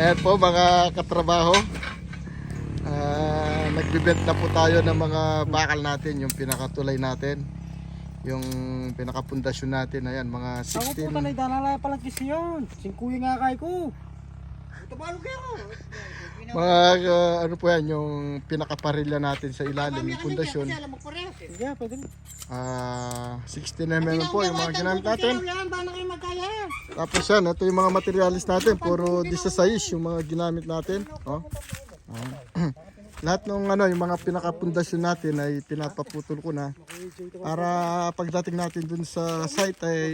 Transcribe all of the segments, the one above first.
Ayan po mga katrabaho. Ah, nagbibent na po tayo ng mga bakal natin, yung pinakatulay natin. Yung pinakapundasyon natin, ayan, mga Ako po 16. tanay danala palang kisi yun. Singkuya nga kay ko. Mga ah, ano po yan, yung pinakaparilya natin sa ilalim, yung pundasyon. Sige, pwede rin. Ah, 16 mm po yung mga ginamit natin. Kayo? Tapos yan, ito yung mga materialis natin, puro 16 yung mga ginamit natin. Oh. Ah. Lahat ng ano, yung mga pinakapundasyon natin ay pinapaputol ko na para pagdating natin dun sa site ay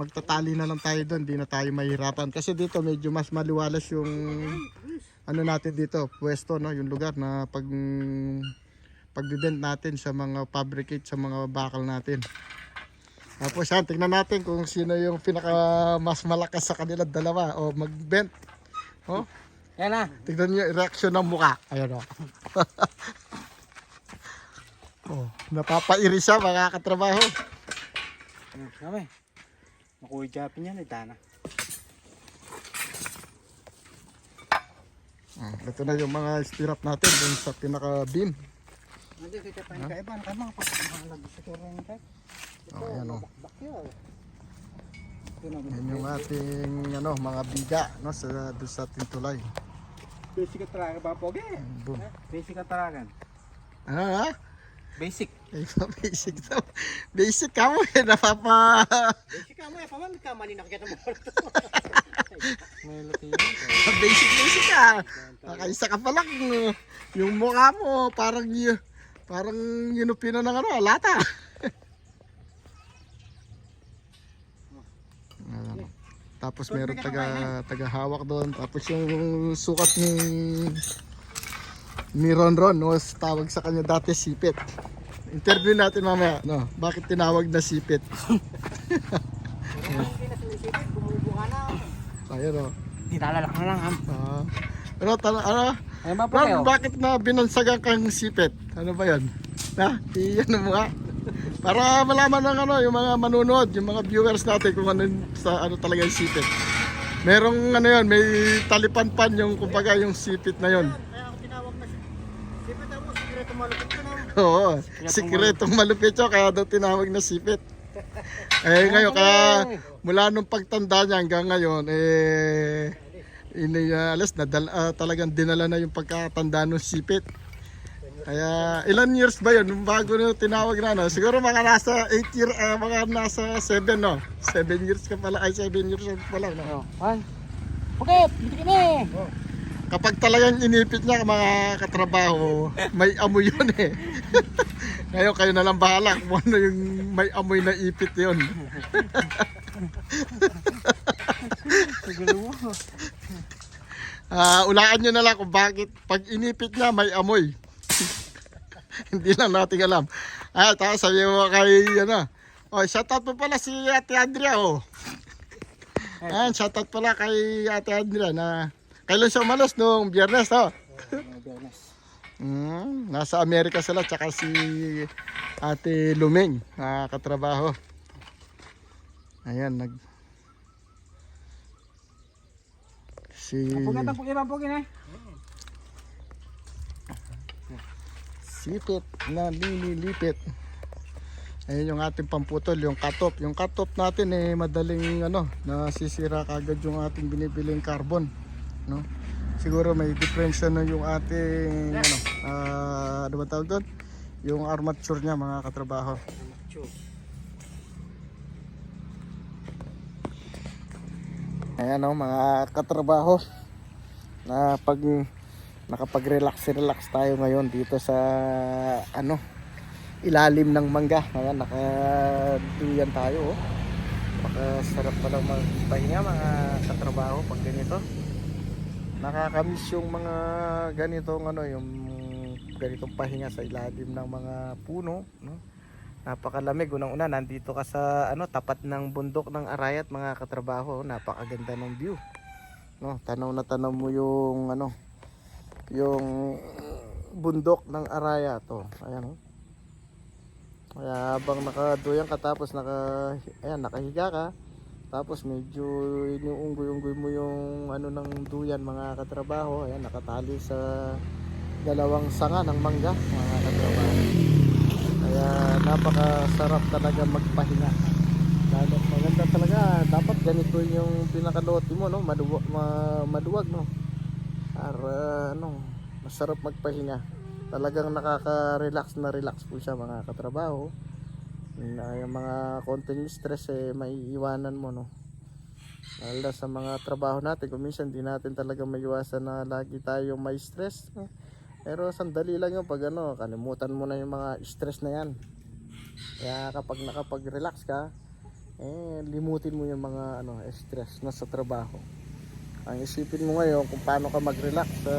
magtatali na lang tayo dun, di na tayo mahirapan. Kasi dito medyo mas maliwalas yung ano natin dito, pwesto, no, yung lugar na pag pagbibent natin sa mga fabricate sa mga bakal natin. Tapos yan, tingnan natin kung sino yung pinaka mas malakas sa kanila dalawa o mag-bent. Oh, Yan na. tingnan niyo yung reaction ng muka. Ayun oh. oh, napapairi siya mga katrabaho. Hmm, Kami. Makuha japin yan, eh, dana. Ah, ito na yung mga stirrup natin dun sa pinaka beam. Hindi, kita tayo kaiba. Kaya mga pagkakalag sa turang kay. Oh, ayan na. Yan yung ating ano, mga biga no sa dun sa ating tulay. Basic ka talaga ba, Pogi? Boom. Basic ka talaga. Ano ha? Basic. Basic to. Basic ka mo eh. Napapa... Basic ka mo, eh, paman ka, mali nakikita mo. Lati basic basic ka. Nakaisa ka pa lang. Yung mukha mo, parang parang yunupino ng ano, lata. Tapos meron taga taga hawak doon. Tapos yung sukat ni ni Ron Ron, no, tawag sa kanya dati sipit. Interview natin mamaya, no. Bakit tinawag na sipit? Ayun oh. Di talalak na lang. Ah. Pero tala, ano, Ano ba? Ron, bakit na binansagan kang sipit? Ano ba yan? Na, iyan mo nga. Para malaman ng ano, yung mga manunood, yung mga viewers natin kung ano, sa, ano talaga yung sipit. Merong ano yun, may talipan-pan yung kumbaga yung sipit na yun. Kaya ako tinawag na si... Sipit ako, sikreto malupit ko na. Oo, sikretong malupit yun, kaya daw tinawag na sipit. Eh ngayon, kaya mula nung pagtanda niya hanggang ngayon, eh, ini, uh, alas, nadal, ah, talagang dinala na yung pagkatanda ng sipit. Kaya ilan years ba yun? Bago na tinawag na, no? siguro mga nasa 8 year, ah, mga nasa 7, no? 7 years ka pala, ay 7 years old pa lang, no? Oh, Juan. Pogi, dito ka na eh. Kapag talagang inipit niya mga katrabaho, may amoy yun eh. Ngayon kayo na lang bahala kung ano yung may amoy na ipit yun. Siguro mo. Ah, ulaan nyo na lang kung bakit pag inipit niya may amoy. Hindi lang natin alam. Ah, tapos sabi mo kay ano. Oh, shoutout po pala si Ate Andrea oh. Ayan, shoutout pala kay Ate Andrea na kailan siya umalis nung biyernes oh. Mm, nasa Amerika sila tsaka si Ate Lumeng na katrabaho. Ayan, nag si Pogi na, Pogi na, Pogi na. Sipit na nililipit. Ayun yung ating pamputol, yung katop. Yung katop natin eh madaling ano, nasisira kagad yung ating binibiling carbon, no? Siguro may diferensya na yung ating ano, ah, ano ba tawag doon? Yung armature niya mga katrabaho. Ayan o mga katrabaho na pag nakapag-relax-relax tayo ngayon dito sa ano ilalim ng mangga. Ayan, nakaduyan tayo oh. Napakasarap palang magpahinga mga katrabaho pag ganito. Nakakamiss yung mga ganitong ano, yung ganitong pahinga sa ilalim ng mga puno, no? Napakalamig unang-una nandito ka sa ano tapat ng bundok ng Arayat mga katrabaho, napakaganda ng view. No, tanaw na tanaw mo yung ano yung bundok ng Arayat to. Ayan oh. Kaya habang nakaduyan ka tapos naka ayan nakahiga ka, Tapos medyo inuunggoy-unggoy mo yung ano ng duyan mga katrabaho. Ayan, nakatali sa dalawang sanga ng mangga mga katrabaho. Kaya napakasarap talaga magpahinga. Lalo, maganda talaga. Dapat ganito yung pinakaluti mo, no? Maduwag, ma, maduwag, no? Para, ano, masarap magpahinga. Talagang nakaka-relax na relax po siya mga katrabaho. Na yung mga konting stress eh maiiwanan mo no. Lalo sa mga trabaho natin, kung minsan di natin talaga maiwasan na lagi tayong may stress. no? Pero sandali lang yung pag ano, kalimutan mo na yung mga stress na yan. Kaya kapag nakapag-relax ka, eh limutin mo yung mga ano, stress na sa trabaho. Ang isipin mo ngayon kung paano ka mag-relax sa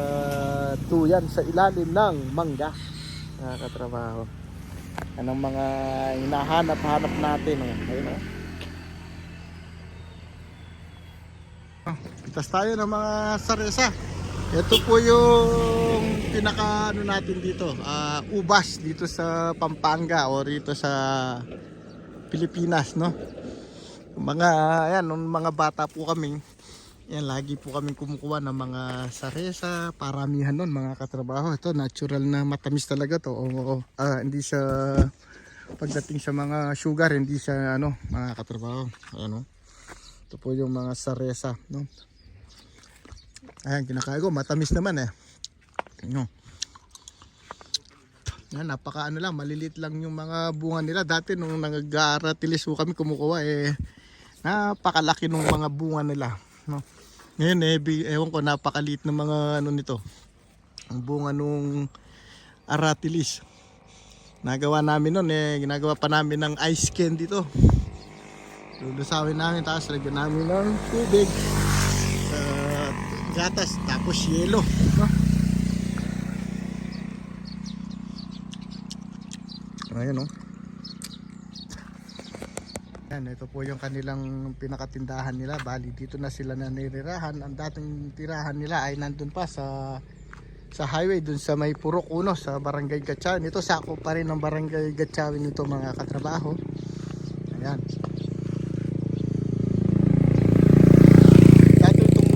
tuyan sa ilalim ng mangga. Nakakatrabaho. Anong mga hinahanap-hanap natin. Oh. Ayun, oh. Pitas tayo ng mga saresa. Ito po yung pinaka ano natin dito, ah, ubas dito sa Pampanga o dito sa Pilipinas, no? Mga ayan, nung mga bata po kami, yan lagi po kami kumukuha ng mga saresa, paramihan nun mga katrabaho. Ito natural na matamis talaga to. Oo, ah, hindi siya pagdating sa mga sugar, hindi siya ano, mga katrabaho. Ano? Ito po yung mga saresa, no? Ayan, kinakain ko. Matamis naman eh. No. Yan, napaka ano lang, malilit lang yung mga bunga nila. Dati nung nag-aaratilis kami kumukuha eh, napakalaki ng mga bunga nila. No? Ngayon eh, ewan ko, napakaliit ng mga ano nito. Ang bunga nung aratilis. Nagawa namin nun eh, ginagawa pa namin ng ice candy dito. Lulusawin namin, tapos lagyan namin ng tubig. Uh, gatas, tapos yelo. No? Ayan oh. Yan, ito po yung kanilang pinakatindahan nila. Bali, dito na sila nanirirahan. Ang dating tirahan nila ay nandun pa sa sa highway dun sa may Purok Uno sa Barangay Gatchawin. Ito sako pa rin ng Barangay Gatchawin ito mga katrabaho. Ayan. Dati itong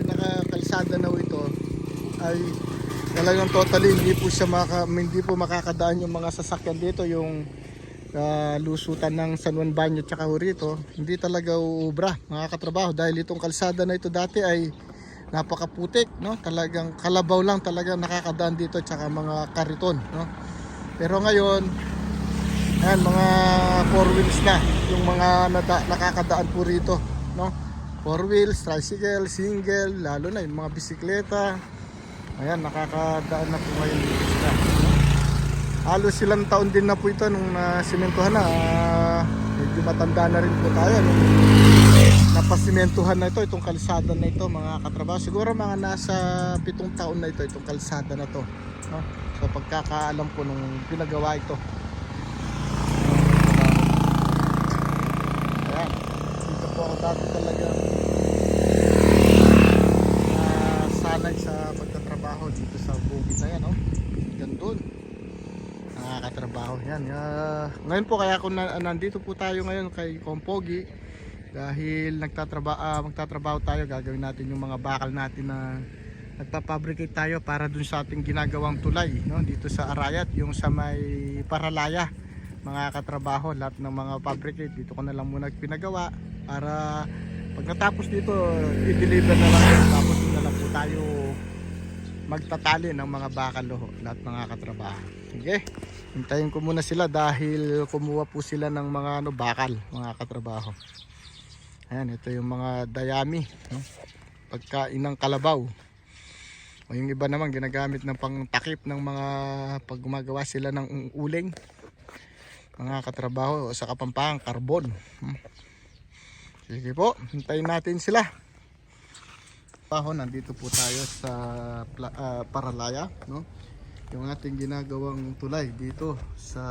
pinakakalsada na ito ay talagang totally hindi po siya maka, hindi po makakadaan yung mga sasakyan dito yung uh, lusutan ng San Juan Banyo tsaka ho rito hindi talaga uubra mga katrabaho. Dahil itong kalsada na ito dati ay napakaputik no? Talagang kalabaw lang talaga nakakadaan dito tsaka mga kariton no? Pero ngayon ayan mga four wheels na yung mga nada, nakakadaan po rito no? Four wheels tricycle single lalo na yung mga bisikleta. Ayan nakakadaan na po ngayon dito sila halos silang taon din na po ito nung nasimentohan na. Ah, medyo matanda na rin po tayo nung napasimentohan na ito itong kalsada na ito mga katrabaho. Siguro mga nasa pitong taon na ito itong kalsada na to no? so pagkakaalam ko nung pinagawa ito. Ayan. Dito po ako dati talaga ah, sanay sa pagtatrabaho dito sa bukid na yan no? gandun nakakatrabaho yan Ah, ngayon po kaya kung na, nandito po tayo ngayon kay Kompogi dahil nagtatrabaho magtatrabaho tayo gagawin natin yung mga bakal natin na nagpapabricate tayo para dun sa ating ginagawang tulay no? Dito sa Arayat yung sa may Paralaya. Mga katrabaho lahat ng mga fabricate dito ko na lang muna pinagawa para pag natapos dito i-deliver na lang tapos na lang po tayo magtatali ng mga bakal ho, lahat mga katrabaho. Sige hintayin ko muna sila dahil kumuha po sila ng mga ano, bakal mga katrabaho Ayan, ito yung mga dayami. No? Pagkain ng kalabaw. O yung iba naman ginagamit ng pangtakip ng mga pag gumagawa sila ng uling. Mga katrabaho sa kapampang karbon. Hmm. Sige po, hintayin natin sila. Paho, nandito po tayo sa ah, Paralaya, no? Yung ating ginagawang tulay dito sa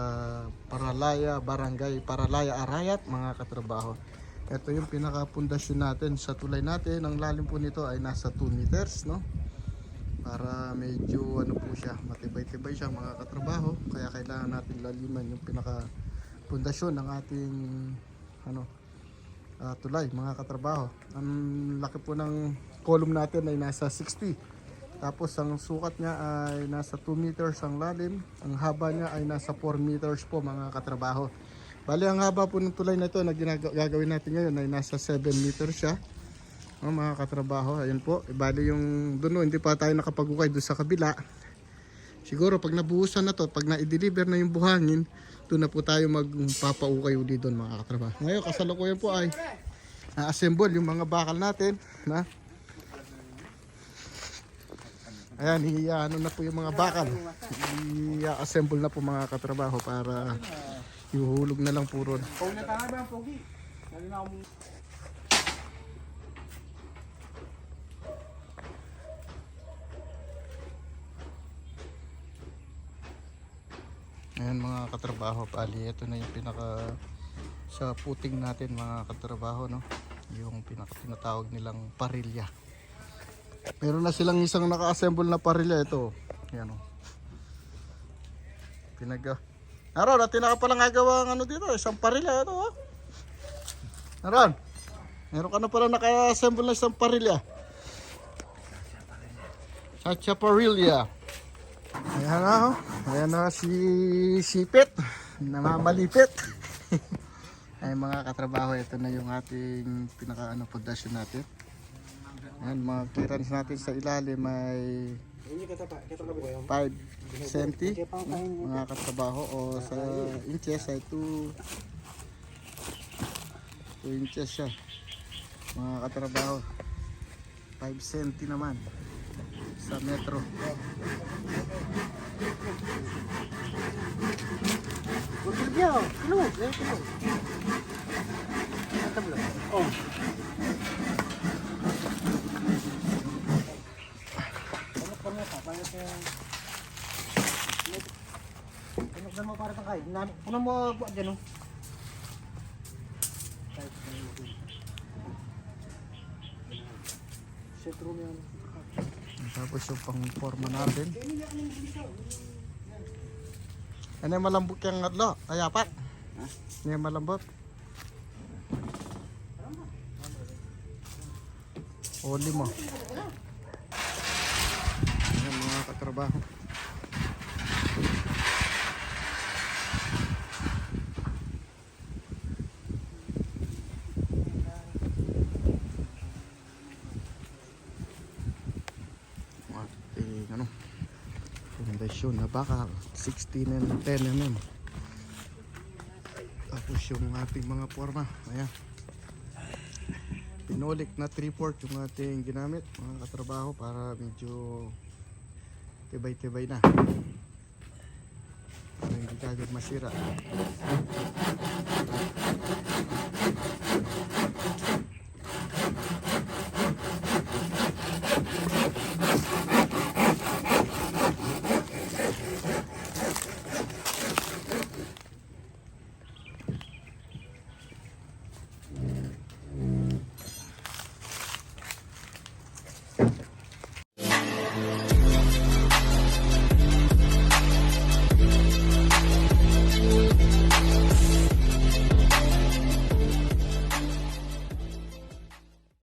Paralaya, Barangay Paralaya Arayat, mga katrabaho. Ito yung pinaka-pundasyon natin sa tulay natin. Ang lalim po nito ay nasa 2 meters, no? Para medyo ano po siya, matibay-tibay siya mga katrabaho. Kaya kailangan natin laliman yung pinaka-pundasyon ng ating ano ah, tulay mga katrabaho. Ang laki po ng column natin ay nasa 60. Tapos ang sukat niya ay nasa 2 meters ang lalim. Ang haba niya ay nasa 4 meters po mga katrabaho. Bali ang haba po ng tulay na ito na gagawin natin ngayon ay nasa 7 meters siya. Oh, mga katrabaho, ayun po. E, Bali yung doon, hindi pa tayo nakapag-ukay doon sa kabila. Siguro pag nabuhusan na to, pag na-deliver na yung buhangin, doon na po tayo magpapaukay uli doon mga katrabaho. Ngayon, kasalukuyan po ay na-assemble yung mga bakal natin na Ayan, i-ano na po yung mga bakal. I-assemble na po mga katrabaho para ihuhulog na lang po ron. Ayan mga katrabaho, pali ito na yung pinaka sa puting natin mga katrabaho no. Yung pinaka tinatawag nilang parilya. Meron na silang isang naka-assemble na parilya ito. Yan oh. Pinag Naron, natin na ka palang gagawa ng ano dito, isang parilya ito oh. Naron. Meron ka na pala naka-assemble na isang parilya. Sacha parilya. Ayan na, oh. Ayan na si Sipit. Namamalipit. Ay mga katrabaho, ito na yung ating pinaka ano, pundasyon natin. Ayan, mga clearance natin sa ilalim ay Hindi ka tapa, kita ka ba yung 5 cm mga katrabaho o sa inches ay 2 2 inches siya mga katrabaho 5 cm naman sa metro oh. Ano? Ko mo. Ang tabla. Oh. Pamuk pa mo ka, pamuk mo. Na mo para tang kain. Nan- Puno mo buat dyan, oh. Set room yan. tapos yung pang forma natin ano yung malambot yung adlo ayapat ano yung malambot o lima Mga katrabaho ating ano foundation na baka 16 and 10 mm tapos yung ating mga forma ayan. Pinulik na 3-4 yung ating ginamit mga katrabaho para medyo tibay-tibay na. Para hindi kagad masira